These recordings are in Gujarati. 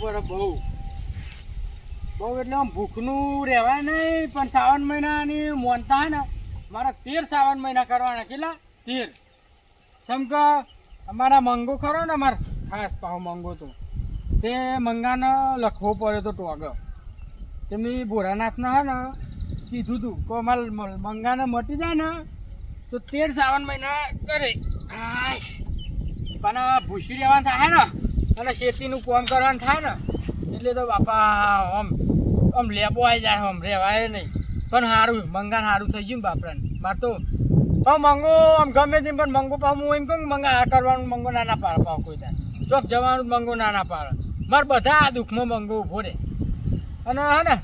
પડે બહુ. બહુ એટલે આમ ભૂખનું રહેવાય નહીં, પણ શ્રાવણ મહિનાની મોનતા ને મારા તેર શ્રાવણ મહિના કરવાના. કેટલા? તેર. કેમ કે અમારા મંગો ખરો ને, અમાર ખાસ પાહો મંગો તો, તે મંગાને લખવો પડ્યો તો ટોગ. તેમની ભોરાનાથને હે ને કીધું તું કે અમારે મંગાને મટી જાય ને, તો તેર શ્રાવણ મહિના કરે. પણ ભૂસી રહેવાનું થાય ને અને શેતીનું કોમ કરવાનું થાય ને, એટલે તો બાપા, આમ આમ લેબો આવી જાય, આમ રહેવાય નહીં. પણ સારું મંગાને સારું થઈ ગયું ને બાપરાને. મારે તો હા મંગો, આમ ગમે તેમ, પણ મંગો પાછું હું એમ કહું મંગા, આ કરવાનું મંગો ના ના પાડે પાછું કોઈ થાય ચોક જવાનું મંગો ના ના પાડે મારે બધા આ દુઃખમાં મંગો ઊભો રહે. અને હે ને,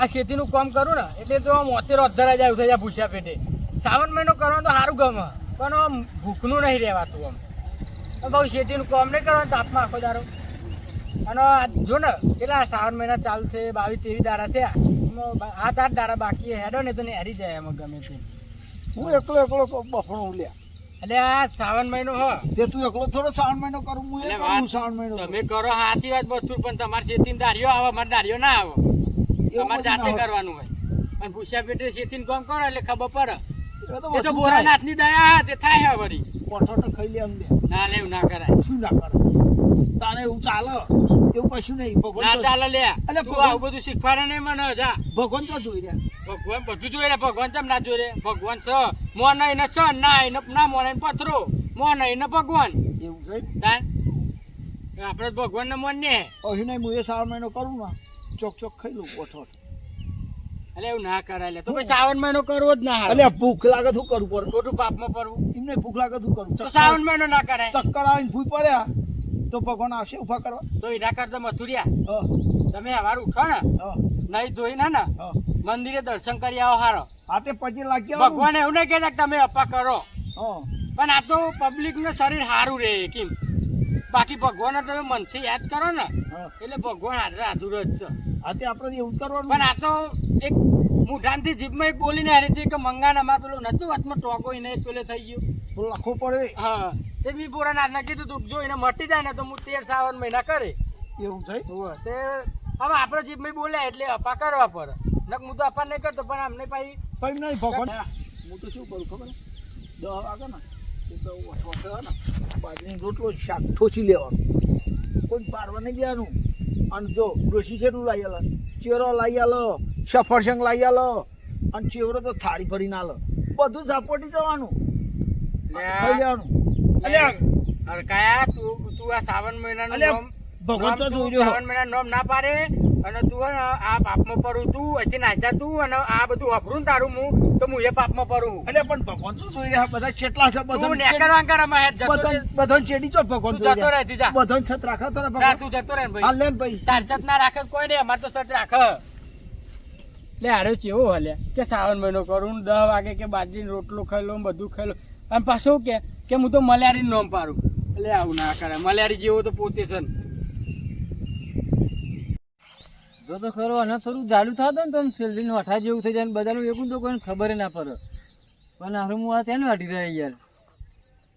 આ ખેતીનું કામ કરું ને, એટલે તો આમ અત્યારે અધરા જાય થઈ જાય ભૂસ્યા પેટે. શ્રાવણ મહિનો કરવાનું તો સારું ગમે, પણ આમ ભૂખનું નહીં રહેવાતું આમ. અને બહુ કોમ કામ નહીં કરવાનું તાપમાં આખો દારો અને આ જો ને કેટલા શ્રાવણ મહિના ચાલુ છે બાવીસ ત્રેવીસ દારા થયા. હાથ આઠ દારા બાકી. હેડો ને તો ને હેરી જાય એમાં ગમે તે હું એકલો એકલો બફણો લ્યા એટલે આ શ્રાવણ મહિનો હ. તે તું એકલો થોડો શ્રાવણ મહિનો કરું હું એ કરું શ્રાવણ મહિનો તમે કરો. સાચી વાત બધું પણ તમારે ખેતીને દારિયો આવે મારે દારિયો ના આવે. તમારે જાતે કરવાનું હોય. અને ભૂસ્યા પેટે ખેતીનું કામ કરો એટલે ખબર પડે. એ તો એ તો બધું થાય. ભોળાનાથની દયા તે થાય હે વળી. પોઠો ખાઈ લે અમને ના લે ના કરાય. શું ના કરે? તારે એવું ચાલે? એવું કશું નહીં. ભગવાન ના ચાલે લે. અલે તું આવું બધું શીખવાડે નહીં મને જા. ભગવાન તો જોઈ રહ્યા. ભગવાન બધું જોઈ રે ભગવાન કેમ ના જોઈ રે ભગવાન સ. મોન નહીં ને સ ના એને ના મોન પથરો. મોન નહીં ને ભગવાન. એવું છે? તાન આપણે ભગવાન ને મોન ને. અહીં નહીં હું એ શ્રાવણ મહિનો કરું ને ચોક ચોક ખાઈ લઉં પોઠો એટલે એવું ના કરાય લે. તો પછી શ્રાવણ મહિનો કરવો જ ના એટલે ભૂખ લાગે શું કરવું પડે? ખોટું પાપમાં પડવું. એમને ભૂખ લાગે શું કરવું? તો શ્રાવણ મહિનો ના કરાય. ચક્કર આવીને ભૂઈ પડ્યા તો ભગવાન આવશે ઊભા કરવા. તો હીરા કરતા મથુરિયા હા. તમે ઉઠો ને. નહીં ધોઈ ને ને મંદિરે દર્શન કરી આવો હારો. હા તે પછી લાગી. ભગવાન એવું નહીં કહેતા કે તમે અપા કરો. પણ આ તો પબ્લિકનું શરીર સારું રહે કેમ? બાકી ભગવાન તમે મનથી યાદ કરો ને એટલે ભગવાન હાજર હાજર જ છે. આ તે આપણે એવું કરવાનું. પણ આ તો એક મુઠાનથી જીભમાં એક બોલીને હારી હતી કે મંગાને અમાર પેલું નતું હાથમાં ટોકો એને એક પેલે થઈ ગયું. પેલું લખવું પડે. હા. તે બી પૂરા ના કીધું તું જો એને મટી જાય ને તો હું તેર સાવન મહિના કરે. એવું થઈ તે હવે આપણે જીભમાં બોલ્યા એટલે અપા કરવા પડે. નક હું તો અપા નહીં કરતો પણ અમને પાછી પણ નહીં ભગવાન. હું તો શું કરું ખબર દવા વાગે ને બાજરીનો રોટલો શાક ઠોચી લેવાનું. કોઈ પારવા નહીં દેવાનું. અને જો ડોસી લાવી આલો? ચેરો લાવી આલો સફરસંગ લાવી આલો અને ચેવરો તો થાળી ભરીને આલો. બધું સાપોટી જવાનું. ખાઈ લેવાનું. અલ્યા. અરે કયા તું તું આ શ્રાવણ મહિનાનું ભગવાન તો. શ્રાવણ મહિનાનું નામ ના પાડે? અને તું આ પાપમાં પડું તું અહીંથી નાચા તું અને આ બધું વાપરું તારું હું તો હું એ પાપમાં પડું એટલે પણ ભગવાન શું જોઈ રહ્યા બધા છેટલા છે? બધા નેકર વાંકર અમાર જતો બધા ચેડી ચો ભગવાન તું જતો રહે તું જા. બધા સત રાખો તો ભગવાન. તું જતો રહે ભાઈ. હાલ ભાઈ લે ભાઈ. તાર સત ના રાખે કોઈ નહીં અમાર તો સત રાખે. લે હારે ચેવો હલે કે શ્રાવણ મહિનો કરું દહ દસ વાગે કે બાજરીનો રોટલો ખાઈ લઉં બધું ખાઈ લઉં. અને પાછું કે? કે હું તો મલ્યારી નોમ પાડું. એટલે આવું ના કરે મલ્યારી જેવો તો પોતે છે ને. જો તો ખરો અને થોડું જાડું થતો ને તો આમ શેરડીનું અઠા જેવું થઈ જાય બધાનું એકું તો કોઈને ખબર ના પડે. પણ હારું હું આ ત્યાં વાટી રહ્યા યાર.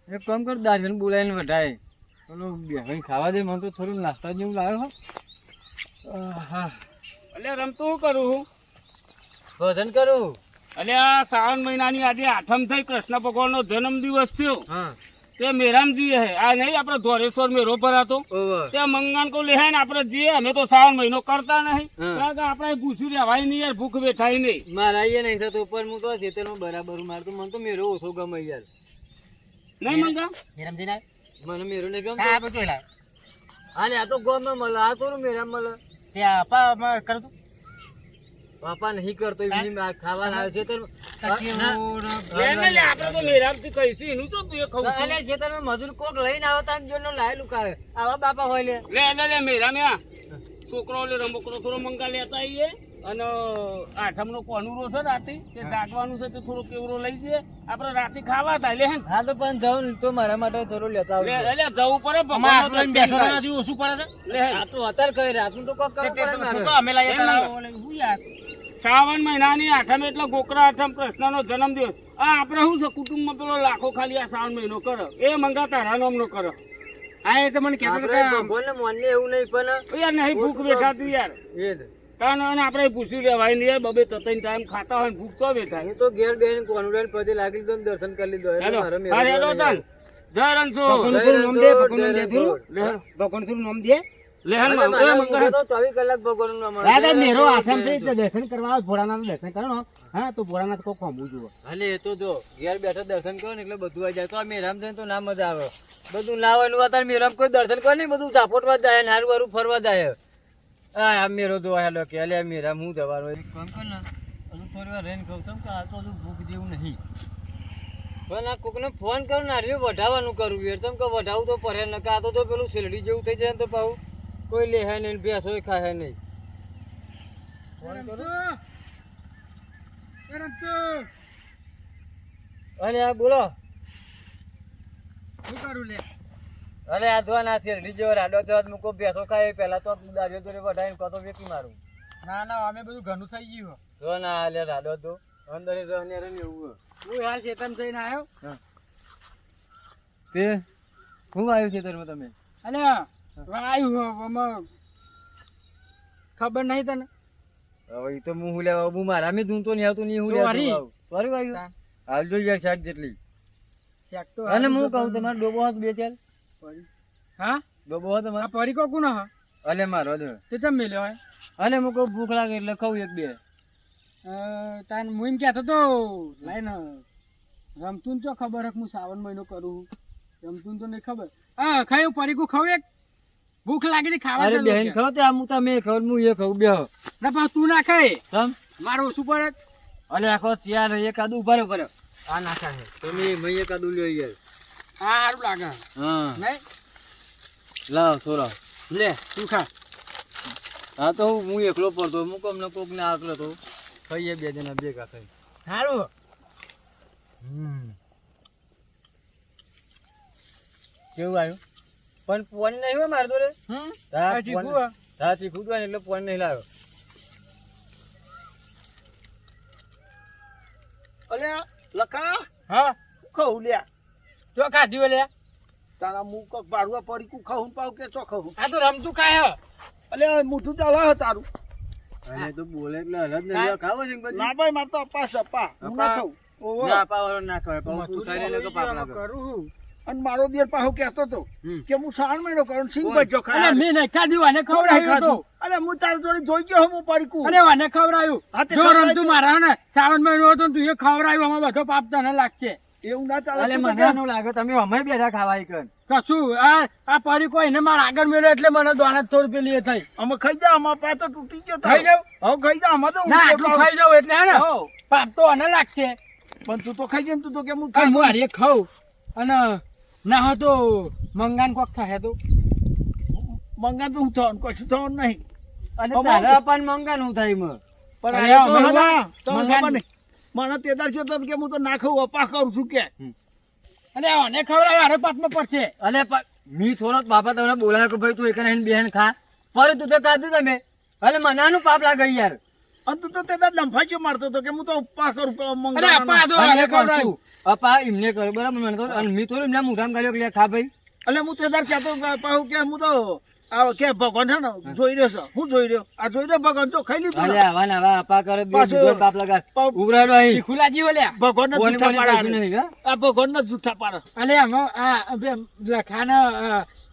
એક કામ કર દાર્જન બોલાવીને વઢાય. ચલો બેહન ખાવા દે મને તો થોડું નાસ્તા જેવું લાવ્યો હો. એટલે રમતું કરું હું ભજન કરું? એટલે આ શ્રાવણ મહિનાની આજે આઠમ થઈ કૃષ્ણ ભગવાનનો જન્મ દિવસ થયો. હા. તે મેરામજી હે. આ નહીં આપણે ધોરેશ્વર મેરો ભરાતો. તે મંગાન કો લેહે ને આપણે જીએ અમે તો શ્રાવણ મહિનો કરતા નહીં. કારણ આપણે પૂછ્યું રહેવાય નહીં યાર ભૂખ બેઠાય નહીં. મારા એ નહીં થતું ઉપર હું તો ખેતરમાં બરાબર માર તો મને તો મેરો ઓછો ગમે યાર. નહીં મંગા વિરમજીને મને મેરો ને આ ગમતો બધું લાવ હા ને આ તો ગમે મળે આ તો મેરામ મળે. તે આપા કર તું. પાપા નહીં કરતો એમની ખાવા આવે છે. તો આપણે તો મેરામથી કહીશું એનું શું તું એ ખવું છું? અલે મજૂર કોક લઈને આવતા જો લાયેલું કાવે આવા બાપા હોય લે. લે લે લે મેરામ્યા છોકરો લે રમકડો થોડો મંગા લેતા આવીએ અને આઠમનો કોનુરો છે રાતે તે જાગવાનું છે તે થોડો કેવરો લઈ જઈએ. આપણે રાતે ખાવા થાય લે હે તો પણ જાઉં ને તો મારા માટે થોડું લેતા લે આવજો જવું પડે બેઠો થાય. ઓછું પડે છે? લે હે. આ તો અત્યારે કહી રાતનું તો કોક તે- તે તો- અમે લઈએ તારા હું યાર. શ્રાવણ મહિનાની આઠમ એટલે ગોકરા આઠમ કૃષ્ણનો જન્મદિવસ. આ આપણે શું છે? કુટુંબમાં પેલો લાખો ખાલી આ શ્રાવણ મહિનો કરો. એ મંગા તારા નામનો કરો. આ એ તો મને કહેતો હતો ભગવાનને માનીએ એવું નહીં પણ યાર નહીં ભૂખ બેઠાતું યાર. એ જ. કારણ અને આપણે પૂછી લેવાય નહીં યાર બબે તતઈને ટાઈમ ખાતા હોય ને ભૂખ તો બેઠા હું તો ઘેર બેન કોન્ફિડન્સ પછી લાગી લીધો દર્શન કરી લીધો. હેલો હેલો તન. જય રણછો ભગવાનનું જય નામ દે ભગવાન જય દે ભગવાન રણછોડ. નામ દે. લેહનમાં મારા એ તો ચોવીસ કલાક ભગવાનનું નામ આવે. દાદા મેરો આઠમ થઈ દર્શન કરવા આવો ભોળાનાથ દર્શન કરો હા. તો ભોળાનાથ કોઈ ખોમવું જુઓ. હાલે એ તો જો ઘેર બેઠા દર્શન કરો ને એટલે બધું આવી જાય. તો આ મેરામ જઈને તો ના મજા આવે. બધું ના હોય મેરામ કોઈ દર્શન કરે નહીં બધું ચાપોટવા જાય ને હારું હારું ફરવા જાય. હા આ મેરો જો હેલો કે અલે મેરામ હું જવાનું એક કામ કર ને હજુ થોડી વાર રહીને કહું છું કે આ તો હજુ ભૂખ જેવું નહીં. પણ આ કોકને ફોન કરું ને હારી વઢાવવાનું કરું. યાર તમે કે વઢાવું તો પડે નકા આ તો પેલું શેરડી જેવું થઈ જાય ને તો પાછું કોઈ લેહે નહીં ભેંસ હોય નહીં. હે નહીં અરે આ બોલો. શું કરું લે? અરે આ ધોવા ના શેરડી જેવો રાડો તો મૂકો ભેંસો ખાય પહેલા તો દાડ્યો તો વઢાઈને કહો વેચી મારું. ના ના અમે બધું ઘણું થઈ ગયું જો ના લે રાડો તો. અંદર રહને રહને એવું હું. હાલ ચેતન થઈને આવ્યો? તે હું આવ્યો છે તરમાં તમે? આમાં ખબર નહીં તને? હવે તો હું હું લેવા હું મારા મેં ધૂન તો નહીં આવતું નહીં હું લેવા તારી વાયુ હાલજો યાર શાક જેટલી. શાક તો અને હું કહું તમારે ડોબો હાથ બે ચાર. હા? ડોબો હાથ આ પરી કો કોનો હા? અલે મારો દે તે તમ મેલ્યો હોય? અને હું કહું ભૂખ લાગે એટલે ખાઉં એક બે. તાન હું એમ કહેતો તો લાઈન રમતું તો ખબર હક હું શ્રાવણ મહિનો કરું રમતું તો નહીં ખબર. હા ખાયું પરીકું ખાવ એક. ભૂખ લાગી હતી ખાવા અરે બેન. ખાવ તે આમ તમે ખાવ હું એ ખાવ બે ના પણ તું ના ખાય. તમ? મારું ઓછું પડે. અલે આખો ચિયાર એકાદું ઊભા ભરો ભરો આ નાખા છે તમે મેં આદુ લ્યો યાર. હા સારું લાગે. હા. નહીં? લાવ થોડા. લે તું ખા. હા તો હું હું એકલો પડતો. હું કમ ને કોક ને આકલો તો. ખાઈએ બે જણા ભેગા થઈ સારું કેવું આવ્યું? પણ પોન નહીં હોય મારતો રે હા તો એટલે પોન નહીં લાવ્યો. અલ્યા લખા? હા. કહું લ્યા? જો ખાધ્યું લે તારા મું કોક બારવા પડી કુ ખાઉં પાવ કે ચો ખાઉં? આ તો રમતું ખાય હે. અલ્યા મોઢું ચાલે હે તારું. અને તો બોલે એટલે હલત નહીં ખાવો છે ના ભાઈ મારે તો અપા. હું ના? ખાઉં? ના પાવાનો ના તું પાપ. કરું હું. અને મારો દેર પાહો કહેતો તો હમ. કે હું સાણ મહિનો કરું? બચ્ચો અરે ખાય મેં નહીં ખાધ્યું અને ખવડાવ્યું તો અરે હું તારી જોડે જોઈ ગયો હું પડી કુ અરે આને ખવડાવ્યું. જો રમતું મારા ને શ્રાવણ મહિનો હતો તું એ ખવડાવ્યું અમે બધો પાપ તને લાગશે. એવું ના ચાલે. મને એનું લાગે તમે અમે બેઠા ખાવાય કર કશું? આ આ પરી કોઈ ને મારા આગળ મેળ્યો એટલે મને દોણા થોડ પેલી એ થઈ. અમે ખાઈ જાવ અમાર પા તો તૂટી ગયો ખાઈ જાવ હવે ખાઈ જાવ અમે તો ખાઈ જાવ એટલે હે ને? પાપ તો આને લાગશે. પણ તું તો ખાઈ જાય તું તો કે હું પણ હું હારે ખાઉં. અને ના હોય તો મંગાન કોક થાય તો. મંગાન તો હું થવાનું કશું થવાનું નહીં. અને તારા પણ મંગાનું થાય એમાં. પણ અરે હે મને તેદાર છે કે હું તો ના ખાઉં અપા કરું છું કે. અને આને ખવડાવે હારે પાપમાં પડશે. અને મી થોડોક બાપા તમને બોલાયો કે ભાઈ તું એક ને બેન ખા. પર તું તો ખાધું તમે. અલે મનાનું પાપ લાગે યાર. તું તો તેદાર ડંફાચ્યો મારતો હતો કે હું તો ઉપા કરું પેલો અરે મંગળવારનો. આપા દો અને હારે કર તું. ખવડાવ્યું અપા એમને કરો બરાબર મને તો મી થોડું એમના મુઠામાં ગાલ્યો કે ખા ભાઈ. એટલે હું તેદાર કહેતો કે કે હું તો આ કે ભગવાન છે ને જોઈ રહ્યો છે. હું જોઈ રહ્યો. આ જોઈ રહ્યો ભગવાન જો ખાઈ લીધું અલે આવા ને આવા કરે બે પાછું- બીજો ભગવાન જૂઠા પાડે હા? આ ભગવાન જૂઠા પાડે અલે આ બે લખાને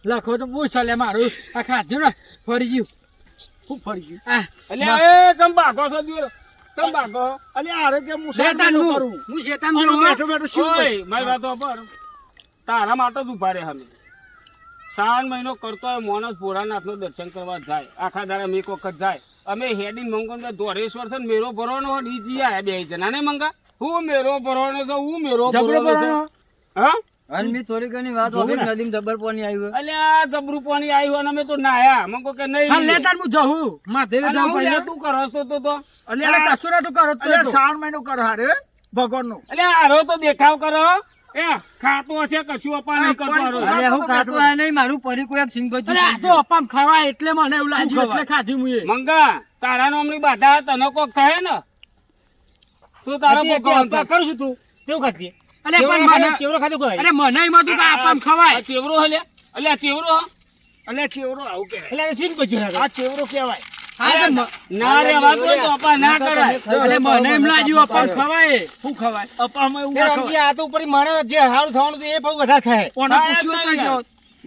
લખો તો ચાલે મારું. આ ખાધું ને ફરી ગયું. હું ફરી ગયું? આ એ ચંબાકો છો દિયો ચંબાકો અલે આરે કે હું શેતાન કરું? હું શેતાન અને બેઠો બેઠો શું ઓય મારી વાતો પર. તારા માટે જ ઊભા રહે અમે શ્રાવણ મહિનો કરતો હોય મોણસ ભોળાનાથનું દર્શન કરવા જાય. આખા દાડા એક વખત જાય. અમે હેડી મંગોન દોરેશ્વર છે ને મેરો ભરવાનો હોય ને ઈ જી આયા બે જણા ને મંગા. હું મેરો ભરવાનો છે હું મેરો ભરવાનો છે. ભરવાનો. હા? અને મી થોડી ઘણી વાત હોવી નદીમ જબર પાણી આવ્યું અલ્યા જબરું પાણી આવ્યું અને અમે તો નાયા. મંગો કે નહીં હા લેતા હું જવું માથે અને પહેલા. તું કરસ તો તો તો. અલે અલે આ- કશું નતું કરત તો. અલે શ્રાવણ મહિનો કર હારે ભગવાન નો અલ્યા આરો તો દેખાવ કરો. એ ખાતો હશે કશું અપા નહીં કરતો હારો. અરે હું ખાતો આ નહીં મારું પરી કોઈ સિંગ અલે આ તો અપામ ખાવા એટલે મને એવું લાગ્યું? એટલે ખાધી મુએ. મંગા તારા નામની બાધા તને કોક થાય ને તું તારા કરું છું તું. કેવું ખાતી અલે પણ મને ચેવરો ખાધો કોઈ? અરે મને એમાં તું કા આપવામાં ખવાય? ચેવરો હલે અલે આ ચેવરો અલે ચેવરો આવું કે? અલે સીન બચ્યું આ ચેવરો કહેવાય. હા તો ના રે વાત તો અપા ના કરાય. અલે મને એમ લાગ્યું આપવામાં ખવાય. શું ખવાય? અપામાં એવું તે ના ખવાય. આ તો ઉપરથી માણે જે હારું થવાનું હતું એ બહુ વધારે થાય. પણ પૂછ્યું તો.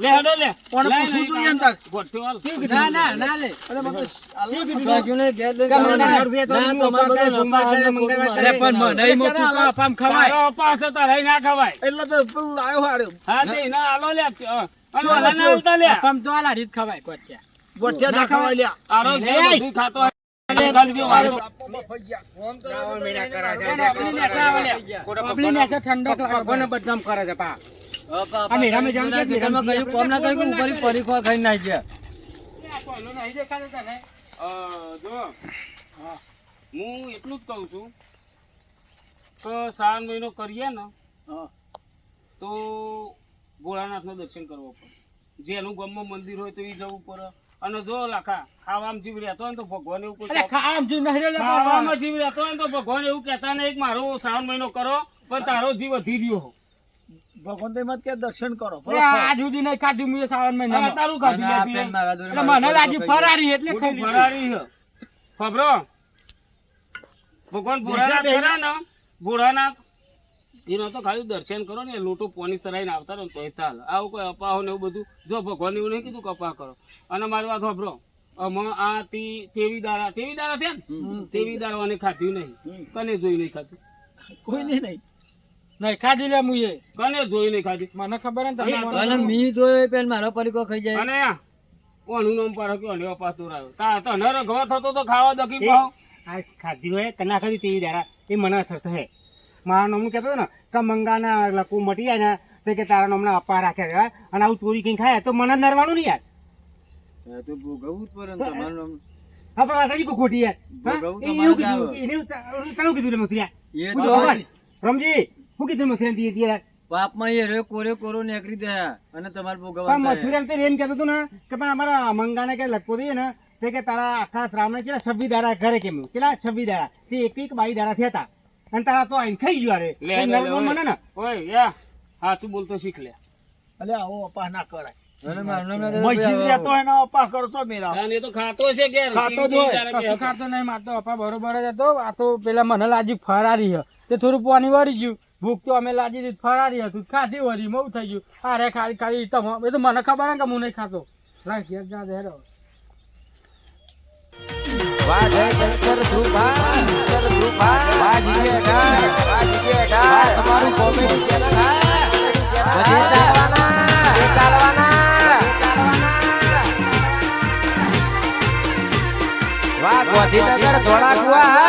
લે હેડો લે. કોને લે, પૂછવું નહીં, તાર? ગોઠ્યો હાલ. ના ના ના લે. અરે મને કેવું કીધું? બાજુ ઘેર તો ના, તમારે બધું કરે, હાલને મંગળવાર અરે પણ મને એમાં તું કે ખવાય. તારો અપા હશે તારે ના ખવાય. એટલે તો પેલું લાયો હાર્યો હા તે ના હાલો લે. અને ઓલા ના આવતા લે. આપવામાં તો આ લારી ખવાય કોચ્યા ગોઠિયા ના ખવાય લ્યા. આરો જે ખાતો છે. લે. ઠંડક લાગે. ભગવાનને કરે છે પા. આ મેરામે અપા, કે ખેતરમાં કયું કોમ ના કર્યું કે ઉપરથી પડી નાખ્યા. આ નહીં દેખાતો તને? જો હું એટલું જ કહું છું કે શ્રાવણ મહિનો કરીએ ને હા. તો ભોળાનાથનું દર્શન કરવો પડે જેનું ગામમાં મંદિર હોય તો એ જવું પડે અને જો લાખા ખાવામાં જીવ રહેતો હોય ને તો ભગવાન એવું આમ જીવ નહીં ખાવામાં જીવ રહેતો હોય ને તો ભગવાન એવું કહેતા નહીં મારો શ્રાવણ મહિનો કરો પણ તારો જીવ વધી રહ્યો ભગવાન તો એમ કે દર્શન કરો અરે આજ નહીં ખાધું મેં શ્રાવણ અને તારું ખાધું આ નથી પેન એમ. મારા જોડે એટલે મને લાગ્યું ફરારી એટલે મોટું ખાઈ લીધું. ફરારી ખબરો? ભગવાન ભોળાનાથ ખરા ને? ભોળાનાથ. એનો તો ખાલી દર્શન કરો ને લોટો પોની સરાઈને આવતા રહો તોય ચાલે. આવું કોઈ અપાહો ને એવું બધું. જો ભગવાન એવું નહીં કીધું કપા કરો. અને મારી વાત સાંભળો. આ તી તેવી દારા તેવી દારા થયા ને? તેવી દારાને ખાધ્યું નહીં. કને જોઈ નહીં ખાધું? કોઈ નહીં. નહીં નહીં ખાધી લે મુએ કને જોઈ નહીં ખાધું? મને ખબર ને તમે અને મી જોયો પેન મારો પરીકો ખાઈ જાય. અને ઓનું નામ પાડો કે ઓને અપાહ રહ્યો. તા તને રગવા થતો તો ખાવા દકી પાવ. આ ખાધી હોય કે ખાધી તેવી દારા એ મને અસર થાય મારા નામનું કહેતો ને કે મંગાના લકુ મટી જાય ને તો કે તારા નામના અપા રાખ્યા ગયા અને આવું ચોરી કઈ ખાય તો મને નરવાનું નહીં યાર. તો ભોગવવું જ પડે તમારું નામ. હા પણ વાત હજી ખોટી યાર એવું કીધું એને કીધું લે મથુરિયા એ હું તો તો કીધું મથુરિયા દી દી પાપમાં એ રે કોરે કોરો નીકળી ગયા અને તમારે પણ મથુરા. તો એમ કહેતો હતો ને કે પણ અમારા મંગાને કે લખવો દઈએ ને તે કે તારા આખા શ્રાવણ ચેલા છવ્વી દારા ઘરે કેમ ચેલા છવ્વી દારા તે એક એક બાઈ દારા થયા હતા. અને તારા તો આઈને ખાઈ ગયો અરે મને ને. ઓય યા હાચું બોલતો શીખ લે. અલે આવો અપા ના કરાય. મસ્જિદ. એનો કરશો મેરા એ તો ખાતો છે કે ખાતો જ કશું ખાતો નહીં મારતો અપા બરોબર જ હતો. આ તો પેલા મને લાગ્યું ફરારી હે. તે થોડું પાણી વળી ગયું. ભૂખ તો અમે લાગી હતી ફરારી હતું ખાધી વળી મઉ થઈ ગયું. અરે ખાલી ખાલી તમે એ તો મને ખબર કે હું નહીં ખાતો. રાખ ઘેર જા દે હેડો. વાજે શંકર ધ્રુવા શંકર ધ્રુવા વાજીએ ડાળ. વાજીએ ડાળ. તમારું કોમેડી ચેનલ. બધે ચાલવાના બધે ચાલવાના. વાહ ગોધી નગર ધોળા કુવા